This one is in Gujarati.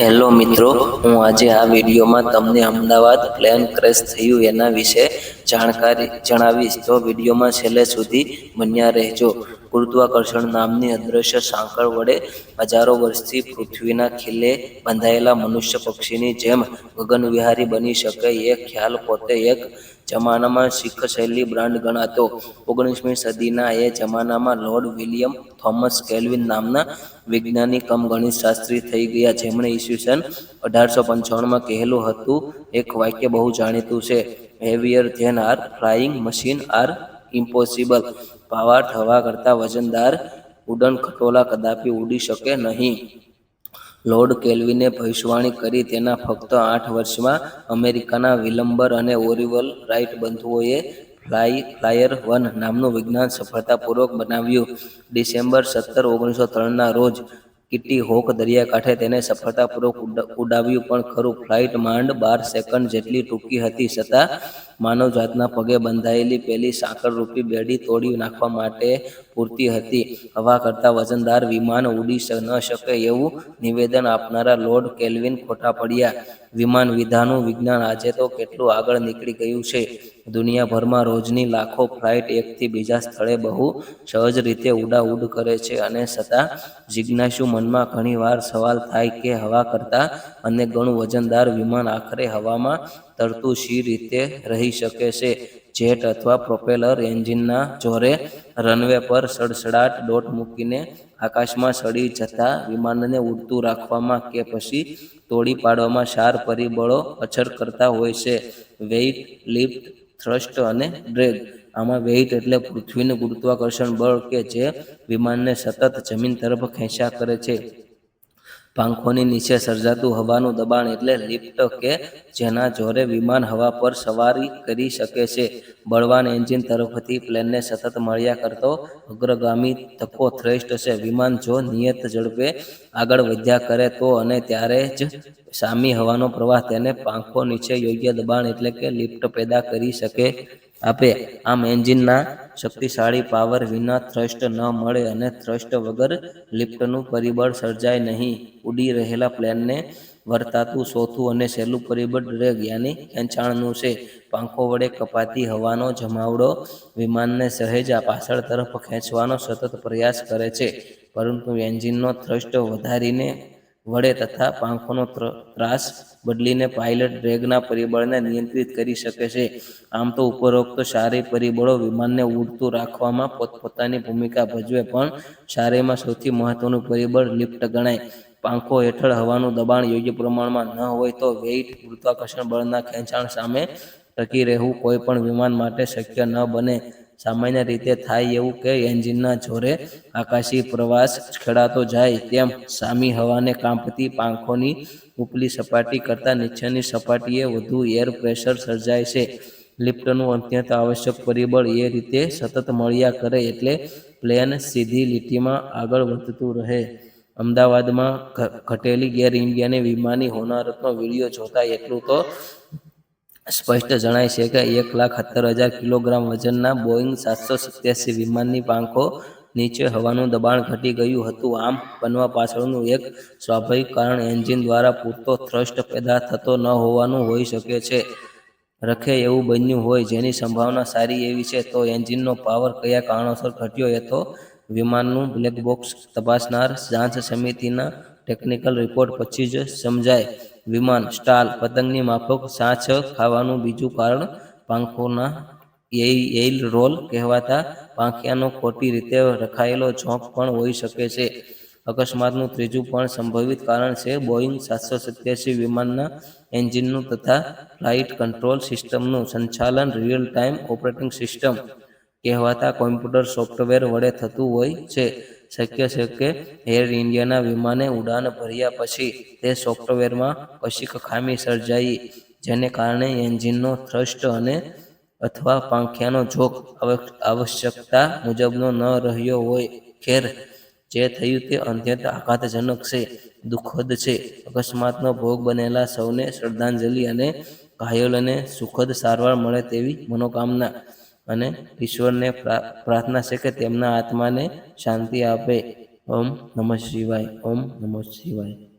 હેલો મિત્રો, હું આજે આ વિડીયોમાં તમને અમદાવાદ પ્લેન ક્રેશ થયું એના વિશે જાણકારી જણાવીશ. તો વિડીયોમાં છેલ્લે સુધી બન્યા રહેજો. ગુરુત્વાકર્ષણ નામની અદૃશ્ય સાંકળ વડે હજારો વર્ષથી પૃથ્વીના ખીલે બંધાયેલા મનુષ્ય પક્ષીની જેમ ગગનવિહારી બની શકે એ ખ્યાલ પોતે એક જમાનામાં શીખ શૈલી બ્રાન્ડ ગણાતો. ઓગણીસમી સદીના એ જમાનામાં લોર્ડ વિલિયમ થોમસ કેલ્વિન નામના વૈજ્ઞાનિક કમ ગણિતશાસ્ત્રી થઈ ગયા. જેમણે ઈસવીસન અઢારસો પંચાવનમાં કહેલું હતું, એક વાક્ય બહુ જાણીતું છે heavier than air flying machine are impossible પાવાટ થવા કરતાં વજનદાર ઉડન ખટોલા કદાપી ઉડી શકે નહીં. લોર્ડ કેલ્વિને ભવિષ્યવાણી કરી તેના ફક્ત આઠ વર્ષમાં અમેરિકાના વિલંબર અને ઓરિવલ રાઇટ બંધુઓએ ફ્લાય ફ્લાયર વન નામનું વિજ્ઞાન સફળતાપૂર્વક બનાવ્યું. ડિસેમ્બર સત્તર, ઓગણીસો ત્રણના રોજ કિટી હોક દરિયાકાંઠે તેને સફળતાપૂર્વક ઉડાવ્યું. પણ ખરું, ફ્લાઇટ માંડ બાર સેકન્ડ જેટલી ટૂંકી હતી, છતાં માનવજાતના પગે બંધાયેલી પેલી સાંકળરૂપી બેડી તોડી નાખવા માટે પૂરતી હતી. હવા કરતાં વજનદાર વિમાન ઉડી ન શકે એવું નિવેદન આપનારા લોર્ડ કેલ્વિન ખોટા પડ્યા. વિમાન વિધાનું વિજ્ઞાન આજે તો કેટલું આગળ નીકળી ગયું છે. દુનિયાભરમાં રોજની લાખો ફ્લાઇટ એકથી બીજા સ્થળે બહુ સહજ રીતે ઉડાઉડ કરે છે અને છતાં જિજ્ઞાસુ મનમાં ઘણીવાર સવાલ થાય કે હવા કરતાં અને ઘણું વજનદાર વિમાન આખરે હવામાં તરતું શી રીતે રહી શકે છે? જેટ અથવા પ્રોપેલર એન્જિનના જોરે રનવે પર સડસડાટ ડોટ મૂકીને આકાશમાં સડી જતા વિમાનને ઉડતું રાખવામાં કે પછી તોડી પાડવામાં ચાર પરિબળો અસર કરતા હોય છે. વેઇટ, લિફ્ટ, થ્રસ્ટ અને ડ્રેગ. આમાં વેઇટ એટલે પૃથ્વીનું ગુરુત્વાકર્ષણ બળ કે જે વિમાનને સતત જમીન તરફ ખેંચ્યા કરે છે. પાંખોની નીચે સર્જાતું હવાનું દબાણ એટલે લિફ્ટ કે જેના જોરે વિમાન હવા પર સવારી કરી શકે છે. બળવાન એન્જિન તરફથી પ્લેનને સતત મળ્યા કરતો અગ્રગામી ધક્કો થ્રેસ્ટ છે. વિમાન જો નિયત ઝડપે આગળ વધ્યા કરે તો અને ત્યારે જ સામી હવાનો પ્રવાહ તેને પાંખો નીચે યોગ્ય દબાણ એટલે કે લિફ્ટ પેદા કરી શકે આપે. આમ એન્જિનના શક્તિશાળી પાવર વિના થ્રસ્ટ ન મળે અને થ્રસ્ટ વગર લિફ્ટનું પરિબળ સર્જાય નહીં. ઉડી રહેલા પ્લેનને વર્તાતું ચોથું અને સહેલું પરિબળ ડ્રેગ યાની ખેંચાણનું છે. પાંખો વડે કપાતી હવાનો જમાવડો વિમાનને સહેજ પાછળ તરફ ખેંચવાનો સતત પ્રયાસ કરે છે. પરંતુ એન્જિનનો થ્રસ્ટ વધારીને વડે તથા પાંખોનો ત્રાસ બદલીને પાયલટ ડ્રેગના પરિબળને નિયંત્રિત કરી શકે છે. આમ તો ઉપરોક્ત ચારેય પરિબળો વિમાનને ઉડતું રાખવામાં પોતપોતાની ભૂમિકા ભજવે પણ શારીરમાં સૌથી મહત્વનું પરિબળ લિફ્ટ ગણાય. પાંખો હેઠળ હવાનું દબાણ યોગ્ય પ્રમાણમાં ન હોય તો વેઇટ, ગુરુત્વાકર્ષણ બળના ખેંચાણ સામે ટકી રહેવું કોઈ પણ વિમાન માટે શક્ય ન બને. સામાન્ય રીતે થાય એવું કે એન્જિનના જોરે આકાશી પ્રવાસ ખેડાતો જાય, તેમ સામી હવાને કાંપતી પાંખોની ઉપલી સપાટી કરતાં નીચેની સપાટીએ વધુ એર પ્રેશર સર્જાય છે. લિફ્ટનું અત્યંત આવશ્યક પરિબળ એ રીતે સતત મળ્યા કરે એટલે પ્લેન સીધી લીટીમાં આગળ વધતું રહે. અમદાવાદમાં ઘટેલી ગેર ઇન્ડિયાની વિમાની હોનારતનો વીડિયો જોતા એટલું તો સ્પષ્ટ જણાય છે કે એક લાખ સત્તર હજાર કિલોગ્રામ વજનના બોઈંગ સાતસો સત્યાસી વિમાનની પાંખો નીચે હવાનું દબાણ ઘટી ગયું હતું. આમ, બનવા પાછળનું એક સ્વાભાવિક કારણ એન્જિન દ્વારા પૂરતો થ્રસ્ટ પેદા થતો ન હોવાનું હોઈ શકે છે. રખે એવું બન્યું હોય જેની સંભાવના સારી એવી છે તો એન્જિનનો પાવર કયા કારણોસર ઘટ્યો એ તો વિમાનનું બ્લેક બોક્સ તપાસનાર જાંચ સમિતિના ટેકનિકલ રિપોર્ટ પછી જ સમજાય. વિમાન, સ્ટાલ, પતંગની માફક સાંચ ખાવાનું બીજું કારણ પાંખોના એઇલ રોલ કહેવાતા પાંખિયાનો ખોટી રીતે રખાયેલો ઝોંક પણ હોઈ શકે છે. અકસ્માતનું ત્રીજું પણ સંભવિત કારણ છે બોઈંગ સાતસો સત્યાસી વિમાનના એન્જિનનું તથા ફ્લાઇટ કંટ્રોલ સિસ્ટમનું સંચાલન રિયલ ટાઈમ ઓપરેટિંગ સિસ્ટમ કહેવાતા કોમ્પ્યુટર સોફ્ટવેર વડે થતું હોય છે. શક્ય છે કે એર ઇન્ડિયાના વિમાને ઉડાન ભર્યા પછી તે સોફ્ટવેરમાં કશીક ખામી સર્જાઈ, જેને કારણે એન્જિનનો થ્રસ્ટ અને અથવા પાંખિયાનો જોક આવશ્યકતા મુજબનો ન રહ્યો હોય. ખેર, જે થયું તે અત્યંત આઘાતજનક છે, દુઃખદ છે. અકસ્માતનો ભોગ બનેલા સૌને શ્રદ્ધાંજલિ અને ઘાયલોને સુખદ સારવાર મળે તેવી મનોકામના. અને ઈશ્વરને પ્રાર્થના છે કે તેમના આત્માને શાંતિ આપે. ઓમ નમઃ શિવાય, ઓમ નમઃ શિવાય.